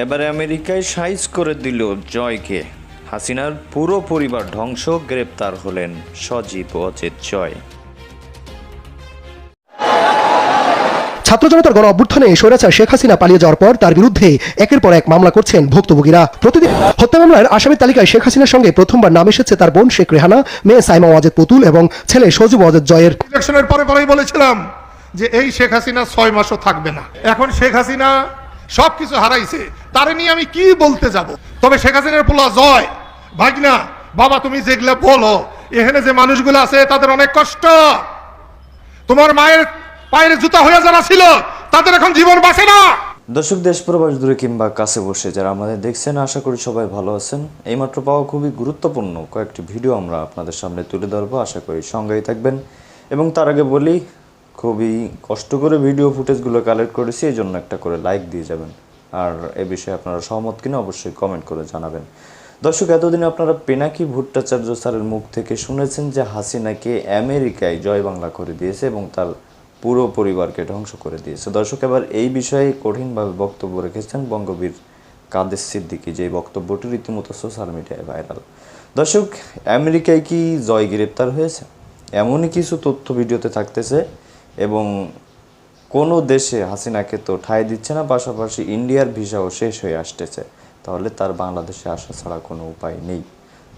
এবারে আমেরিকায় সাইজ করে দিল জয়কে। হাসিনার পুরো পরিবার ধ্বংস গ্রেপ্তার হলেন সজীব অজিত জয়। ছাত্র জনতার গণ অভ্যুত্থানে স্বৈরাচার শেখ হাসিনা পালিয়ে যাওয়ার পর তার বিরুদ্ধে একের পর এক মামলা করছেন ভুক্তভোগীরা। প্রতিদিন হত্যা মামলার আসামির তালিকায় শেখ হাসিনার সঙ্গে প্রথমবার নাম এসেছে তার বোন শেখ রেহানা মেয়ে সাইমা ওয়াজেদ পুতুল এবং ছেলে সজীব ওয়াজেদ জয়ের। ইলেকশনের পরে পরেই বলেছিলাম যে এই শেখ হাসিনা ছয় মাসও থাকবে না। এখন শেখ হাসিনা সবকিছু হারাইছে, তারে নিয়ে আমি কি বলতে যাব? তবে শেখ হাসিনার পোলা জয়। ভাগনা, বাবা তুমি যেগুলো বলো, এখানে যে মানুষগুলো আছে, তাদের অনেক কষ্ট। তোমার মায়ের পায়ের জুতা হয়ে যারা ছিল, তাদের এখন জীবন বাঁচে না। দর্শক, দেশ প্রবাস দূরে কিংবা কাছে বসে যারা আমাদের দেখছেন, আশা করি সবাই ভালো আছেন। এইমাত্র পাওয়া খুবই গুরুত্বপূর্ণ কয়েকটি ভিডিও আমরা আপনাদের সামনে তুলে ধরবো। আশা করি সঙ্গেই থাকবেন। এবং তার আগে বলি খুবই কষ্ট করে ভিডিও ফুটেজগুলো কালেক্ট করেছি, এই জন্য একটা করে লাইক দিয়ে যাবেন। আর এ বিষয়ে আপনারা সহমত কিনা অবশ্যই কমেন্ট করে জানাবেন। দর্শক, এতদিন আপনারা পেনাকি ভুট্টাচার্য স্যারের মুখ থেকে শুনেছেন যে হাসিনাকে আমেরিকায় জয় বাংলা করে দিয়েছে এবং তার পুরো পরিবারকে ধ্বংস করে দিয়েছে। দর্শক, এবার এই বিষয়ে কঠিনভাবে বক্তব্য রেখেছেন বঙ্গবীর কাদের সিদ্দিকি যে বক্তব্যটি রীতিমতো সোশ্যাল মিডিয়ায় ভাইরাল। দর্শক, আমেরিকায় কি জয় গ্রেপ্তার হয়েছে? এমনই কিছু তথ্য ভিডিওতে থাকতেছে। এবং কোনো দেশে হাসিনাকে তো ঠাঁই দিচ্ছে না, পাশাপাশি ইন্ডিয়ার ভিসাও শেষ হয়ে আসতেছে। তাহলে তার বাংলাদেশে আসা ছাড়া কোনো উপায় নেই।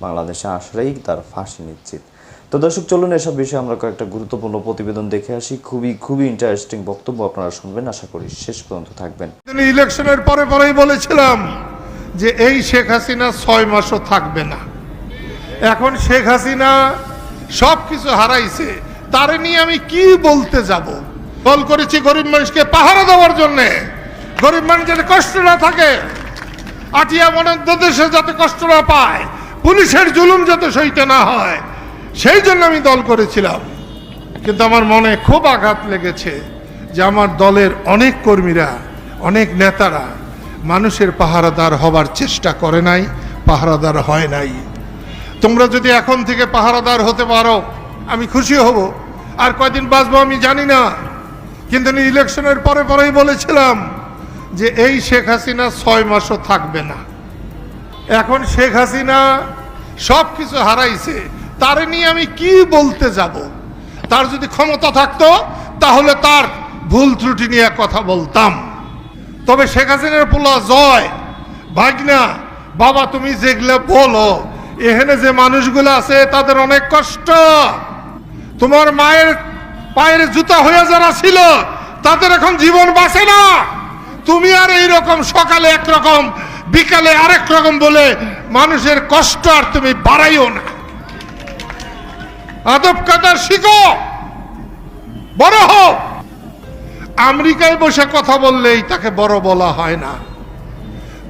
বাংলাদেশে আসলেই তার ফাঁসি নিশ্চিত। তো দর্শক, চলুন এসব বিষয়ে আমরা কয়েকটা গুরুত্বপূর্ণ প্রতিবেদন দেখে আসি। খুবই খুবই ইন্টারেস্টিং বক্তব্য আপনারা শুনবেন। আশা করি শেষ পর্যন্ত থাকবেন। ইলেকশনের পরে পরেই বলেছিলাম যে এই শেখ হাসিনা ছয় মাসও থাকবে না। এখন শেখ হাসিনা সবকিছু হারাইছে। তারে নিয়ে আমি কি বলতে যাব? দল করেছি গরিব মানুষকে পাহারা দেওয়ার জন্য। গরিব মানুষের কষ্ট না থাকে, আটিয়া দেশে যাতে কষ্ট না পায়, পুলিশের জুলুম যাতে সইতে না হয়, সেই জন্য আমি দল করেছিলাম। কিন্তু আমার মনে খুব আঘাত লেগেছে যে আমার দলের অনেক কর্মীরা, অনেক নেতারা মানুষের পাহারাদার হবার চেষ্টা করে নাই, পাহারাদার হয় নাই। তোমরা যদি এখন থেকে পাহারাদার হতে পারো, আমি খুশি হব। আর কয়দিন বাঁচবো আমি জানি না। কিন্তু ইলেকশনের পরে পরেই বলেছিলাম যে এই শেখ হাসিনা ছয় মাসও থাকবে না। এখন শেখ হাসিনা সব কিছু হারাইছে, তার নিয়ে আমি কি বলতে যাব? তার যদি ক্ষমতা থাকতো, তাহলে তার ভুল ত্রুটি নিয়ে কথা বলতাম। তবে শেখ হাসিনার পোলা জয়, ভাগনা, বাবা তুমি যেগুলো বলো এখানে যে মানুষগুলো আছে তাদের অনেক কষ্ট। তোমার মায়ের পায়ের জুতা হয়ে যারা ছিল, তাদের এখন জীবন বাঁচে না। তুমি আর এই রকম সকালে একরকম বিকালে আরেক রকম বলে মানুষের কষ্ট আর তুমি বাড়াইও না। আদব কাদার শিখো, বড় হোক আমেরিকায় বসে কথা বললেই তাকে বড় বলা হয় না।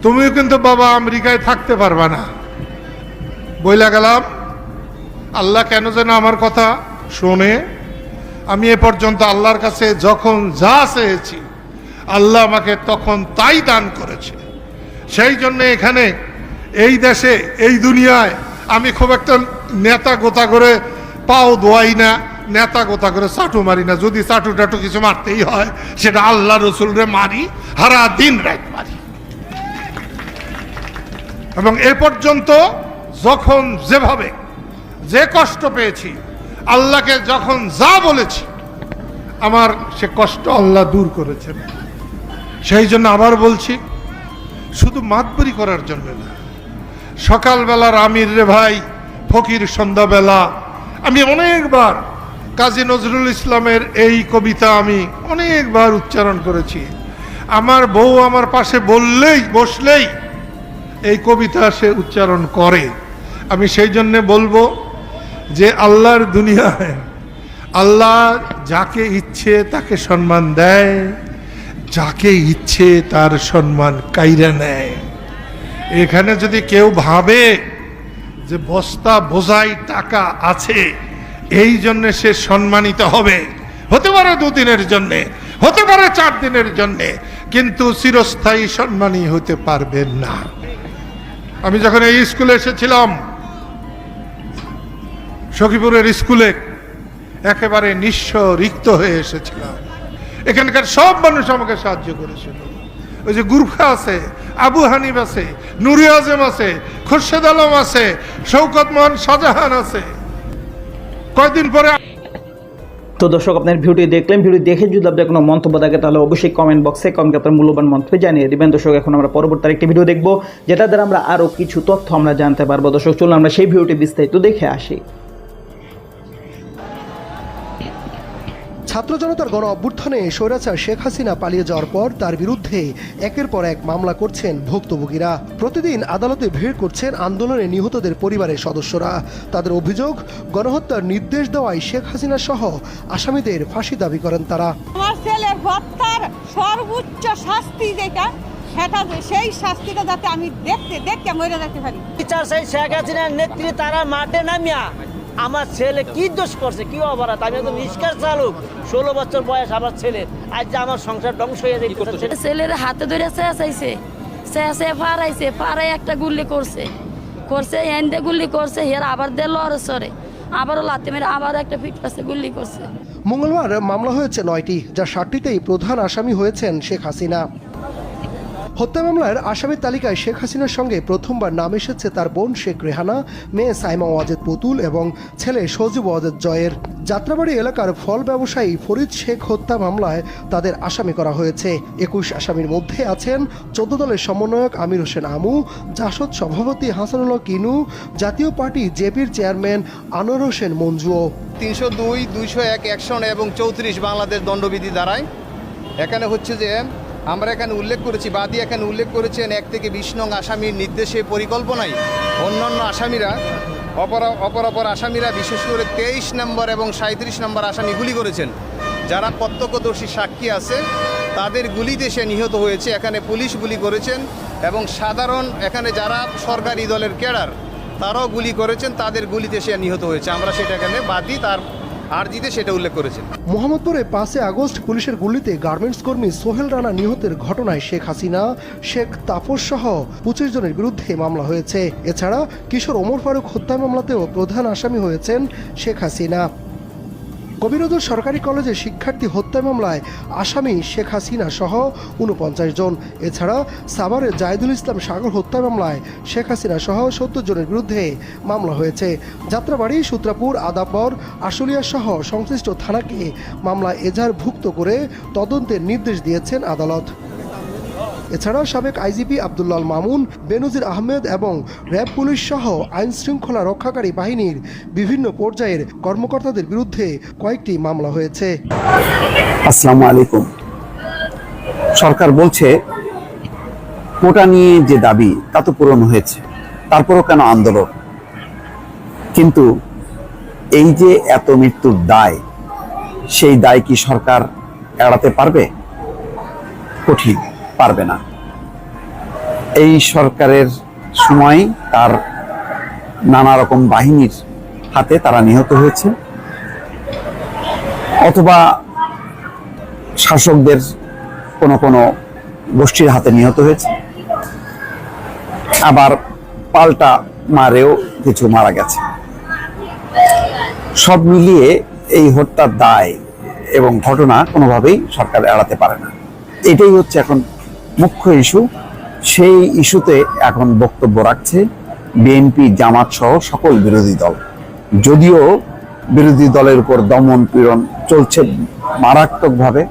তুমিও কিন্তু বাবা আমেরিকায় থাকতে পারবা না। বইলা গেলাম, আল্লাহ কেন যেন আমার কথা শোনে আমি এ পর্যন্ত আল্লাহর কাছে যখন যা চেয়েছি, আল্লাহ আমাকে তখন তাই দান করেছে। সেই জন্য এখানে এই দেশে, এই দুনিয়ায় আমি খুব একটা নেতা গোতা করে পাও দোয়াই না, নেতা গোতা করে চাটু মারি না। যদি চাটু টাটু কিছু মারতেই হয়, সেটা আল্লাহ রসুলরে মারি হারা দিন রাত মারি। এবং এ পর্যন্ত যখন যেভাবে যে কষ্ট পেয়েছি আল্লাহকে যখন যা বলেছি, আমার সে কষ্ট আল্লাহ দূর করেছেন। সেই জন্য আবার বলছি, শুধু মাতবরি করার জন্য না। সকালবেলার আমির রে ভাই, ফকির সন্ধ্যাবেলা, আমি অনেকবার কাজী নজরুল ইসলামের এই কবিতা আমি অনেকবার উচ্চারণ করেছি। আমার বউ আমার পাশে বললেই, বসলেই এই কবিতা সে উচ্চারণ করে। আমি সেই জন্যে বলব যে আল্লাহর দুনিয়ায় আল্লাহ যাকে ইচ্ছে তাকে সম্মান দেয়, যাকে ইচ্ছে তার সম্মান কাইরা নেয়। এখানে যদি কেউ ভাবে যে বস্তা বোঝাই টাকা আছে, এই জন্যে সে সম্মানিত হবে। হতে পারে দুদিনের জন্যে, হতে পারে চার দিনের জন্যে, কিন্তু চিরস্থায়ী সম্মানী হতে পারবেন না। আমি যখন এই স্কুলে এসেছিলাম সখীপুরের স্কুলে একেবারে নিঃস্ব রিক্ত হয়ে এসেছিলাম। এখানকার সব মানুষ আমাকে সাহায্য করেছিল। ওই যে গুরখা আছে, আবু হানিফ আছে, নুরি আজম আছে, খোরশেদ আলম আছে শৌকত মোহন শাহজাহান আছে। কয়দিন পরে তো দর্শক, আপনার ভিডিওটি দেখলেন। ভিডিও দেখে যদি আপনার কোনো মন্তব্য থাকে, তাহলে অবশ্যই কমেন্ট বক্সে কমেন্ট আপনার মূল্যবান মন্তব্য জানিয়ে দিবেন। দর্শক, এখন আমরা পরবর্তী একটি ভিডিও দেখব যেটা দ্বারা আমরা আরও কিছু তথ্য আমরা জানতে পারব। দর্শক, চলুন আমরা সেই ভিডিওটি বিস্তারিত দেখে আসি। ছাত্র জনতার গণ অভ্যুত্থানে স্বৈরাচার শেখ হাসিনা পালিয়ে যাওয়ার পর তার বিরুদ্ধে একের পর এক মামলা করছেন ভুক্তভোগীরা। প্রতিদিন আদালতে ভিড় করছেন আন্দোলনে নিহতদের পরিবারের সদস্যরা। তাদের অভিযোগ গণহত্যার নির্দেশ দেওয়ায় শেখ হাসিনা সহ আসামিদের ফাঁসি দাবি করেন তারা। আমার ছেলের হত্যার সর্বোচ্চ শাস্তি যেটা সেটা সেই শাস্তিটা যাতে আমি দেখতে দেখতে মরে যেতে পারি। বিচার সেই শেখ হাসিনার নেত্রী তারা মাঠে নামিয়া আমার ছেলে কি দোষ করছে কি অপরাধ? আমি তো নিষ্কার চালুক ষোলো বছর বয়স আমার ছেলে। আজ যে আমার সংসার ধ্বংস হয়ে যাচ্ছে ছেলের হাতে ধরে চেঁচাইছে চেঁচে ফারাইছে ফারাই একটা গুল্লি করছে। করছে এনদে গুল্লি করছে হের আবার দে লড়ে সরে আবারও লাতে মেরে আবার একটা ফিট পাশে গুল্লি করছে। মঙ্গলবার মামলা হয়েছে নয়টি যা ষাটটিতেই প্রধান আসামি হয়েছেন শেখ হাসিনা। হত্যা মামলার আসামির তালিকায় শেখ হাসিনার সঙ্গে প্রথমবার নাম এসেছে তার বোন শেখ রেহানা, মেয়ে সাইমা ওয়াজেদ পুতুল এবং ছেলে সজীব ওয়াজেদ জয়ের। যাত্রাবাড়ি এলাকার ফল ব্যবসায়ী ফরিদ শেখ হত্যা মামলায় তাদের আসামি করা হয়েছে। একুশ আসামির মধ্যে আছেন চোদ্দ দলের সমন্বয়ক আমির হোসেন আমু, জাসদ সভাপতি হাসানুল্লাহ কিনু, জাতীয় পার্টি জেপির চেয়ারম্যান আনোয়ার হোসেন মঞ্জুও। তিনশো দুই, দুইশো এক একশন এবং চৌত্রিশ বাংলাদেশ দণ্ডবিধি দ্বারায় এখানে হচ্ছে যে আমরা এখানে উল্লেখ করেছি, বাদী এখানে উল্লেখ করেছেন এক থেকে বিশ নং আসামির নির্দেশে পরিকল্পনায়। অন্যান্য আসামিরা, অপর অপর অপর আসামিরা, বিশেষ করে তেইশ নম্বর এবং সাঁত্রিশ নম্বর আসামি গুলি করেছেন। যারা প্রত্যক্ষদর্শী সাক্ষী আছে, তাদের গুলিতে সে নিহত হয়েছে। এখানে পুলিশ গুলি করেছেন এবং সাধারণ এখানে যারা সরকারি দলের ক্যাডার, তারাও গুলি করেছেন। তাদের গুলিতে সে নিহত হয়েছে। আমরা সেটা এখানে বাদী, তার আর্জিতে সেটা উল্লেখ করেছেন। মোহাম্মদপুরে পাঁচে আগস্ট পুলিশের গুলিতে গার্মেন্টস কর্মী সোহেল রানা নিহতের ঘটনায় শেখ হাসিনা, শেখ তাপস সহ পঁচিশ জনের বিরুদ্ধে মামলা হয়েছে। এছাড়া কিশোর ওমর ফারুক হত্যা মামলাতেও প্রধান আসামি হয়েছেন শেখ হাসিনা। কবিরদর সরকারি কলেজে শিক্ষার্থী হত্যা মামলায় আসামি শেখ হাসিনা সহ উনপঞ্চাশ জন। এছাড়া সাভারের জায়দুল ইসলাম সাগর হত্যা মামলায় শেখ হাসিনা সহ সত্তর জনের বিরুদ্ধে মামলা হয়েছে। যাত্রাবাড়ি, সূত্রাপুর, আদাবর, আশুলিয়া সহ সংশ্লিষ্ট থানাকে মামলায় ভুক্ত করে তদন্তের নির্দেশ দিয়েছেন আদালত। এছাড়া সাবেক আইজিপি আবদুল্লাল মামুন, বেনজির আহমেদ এবং র্যাব পুলিশ সহ আইন শৃঙ্খলা রক্ষাকারী বাহিনীর বিভিন্ন পর্যায়ের কর্মকর্তাদের বিরুদ্ধে কয়েকটি মামলা হয়েছে। আসসালামু আলাইকুম। সরকার বলছে, কোটা নিয়ে যে দাবি, তা তো পূরণ হয়েছে। তারপরও কেন আন্দোলন? কিন্তু এই যে এত মৃত্যুর দায়, সেই দায় কি সরকার এড়াতে পারবে? কঠিন। পারবে না। এই সরকারের সময় তার নানা রকম বাহিনীর হাতে তারা নিহত হয়েছে। অথবা শাসকদের কোনো কোনো গোষ্ঠীর হাতে নিহত হয়েছে। আবার পাল্টা মারেও কিছু মারা গেছে। সব মিলিয়ে এই হত্যার দায় এবং ঘটনা কোনোভাবেই সরকার এড়াতে পারে না। এটাই হচ্ছে এখন মুখ্য ইস্যু, সেই ইস্যুতে এখন বক্তব্য রাখছে বিএনপি জামাত সহ সকল বিরোধী দল। যদিও বিরোধী দলের উপর দমন পীড়ন চলছে মারাত্মকভাবে,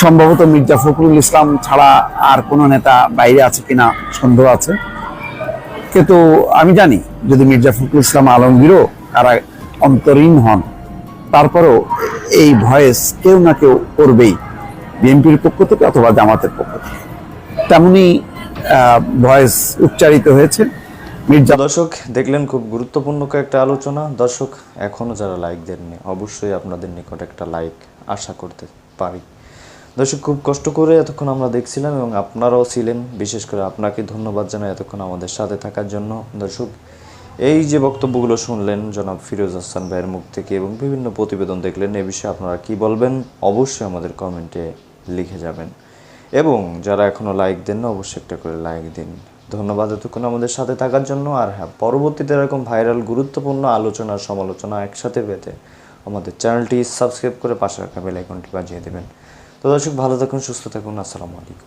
সম্ভবত মির্জা ফখরুল ইসলাম ছাড়া আর কোনো নেতা বাইরে আছে কিনা সন্দেহ আছে। কিন্তু আমি জানি, যদি মির্জা ফখরুল ইসলাম আলমগীরও তারা অন্তরীণ হন, তারপরেও এই ভয়েস কেউ না কেউ করবেই। বিএনপির পক্ষ থেকে অথবা জামাতের পক্ষ থেকে। তেমনি ভয়েস উচ্চারিত হয়েছে। মির্জা দর্শক, দেখলেন খুব গুরুত্বপূর্ণ কয়েকটা আলোচনা। দর্শক এখনও যারা লাইক দেননি, অবশ্যই আপনাদের নিকট একটা লাইক আশা করতে পারি। দর্শক, খুব কষ্ট করে এতক্ষণ আমরা দেখছিলাম এবং আপনারাও ছিলেন। বিশেষ করে আপনাকে ধন্যবাদ জানাই এতক্ষণ আমাদের সাথে থাকার জন্য। দর্শক এই যে বক্তব্যগুলো শুনলেন জনাব ফিরোজ হাসান ভাইয়ের মুখ থেকে এবং বিভিন্ন প্রতিবেদন দেখলেন, এ বিষয়ে আপনারা কি বলবেন? অবশ্যই আমাদের কমেন্টে লিখে যাবেন। এবং যারা এখনও লাইক দেন না, অবশ্যই একটা করে লাইক দিন। ধন্যবাদ এতক্ষণ আমাদের সাথে থাকার জন্য। আর হ্যাঁ পরবর্তীতে এরকম ভাইরাল গুরুত্বপূর্ণ আলোচনা, সমালোচনা একসাথে পেতে আমাদের চ্যানেলটি সাবস্ক্রাইব করে পাশে রাখা বেল আইকনটি বাজিয়ে দেবেন। তো দর্শক, ভালো থাকুন, সুস্থ থাকুন। আসসালামু আলাইকুম।